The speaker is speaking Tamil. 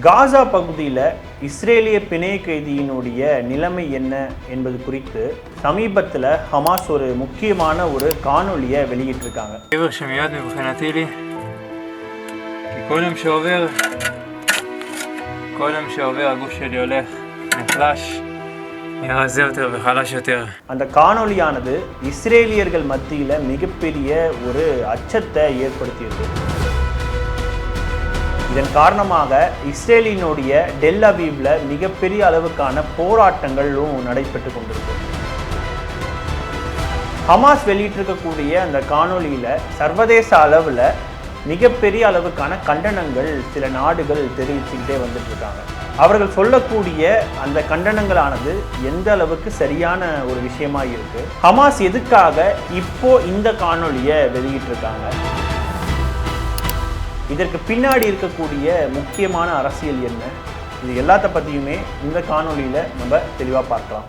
காசா பகுதியில் இஸ்ரேலிய பிணைய கைதியினுடைய நிலைமை என்ன என்பது குறித்து சமீபத்தில் ஹமாஸ் ஒரு முக்கியமான ஒரு காணொலியை வெளியிட்டிருக்காங்க. அந்த காணொலியானது இஸ்ரேலியர்கள் மத்தியில் மிகப்பெரிய ஒரு அச்சத்தை ஏற்படுத்தியது இதன் காரணமாக இஸ்ரேலினுடைய டெல் அவீவில் மிகப்பெரிய அளவுக்கான போராட்டங்களும் நடைபெற்று கொண்டிருக்கு. ஹமாஸ் வெளியிட்டிருக்கக்கூடிய அந்த காணொலியில் சர்வதேச அளவில் மிகப்பெரிய அளவுக்கான கண்டனங்கள் சில நாடுகள் தெரிவிச்சுக்கிட்டே வந்துட்டுருக்காங்க. அவர்கள் சொல்லக்கூடிய அந்த கண்டனங்களானது எந்த அளவுக்கு சரியான ஒரு விஷயமா இருக்கு? ஹமாஸ் எதுக்காக இப்போ இந்த காணொலியை வெளியிட்டிருக்காங்க? இதற்கு பின்னாடி இருக்கக்கூடிய முக்கியமான அரசியல் என்ன? இது எல்லாத்த பற்றியுமே இந்த காணொளியில் நம்ம தெளிவாக பார்க்கலாம்.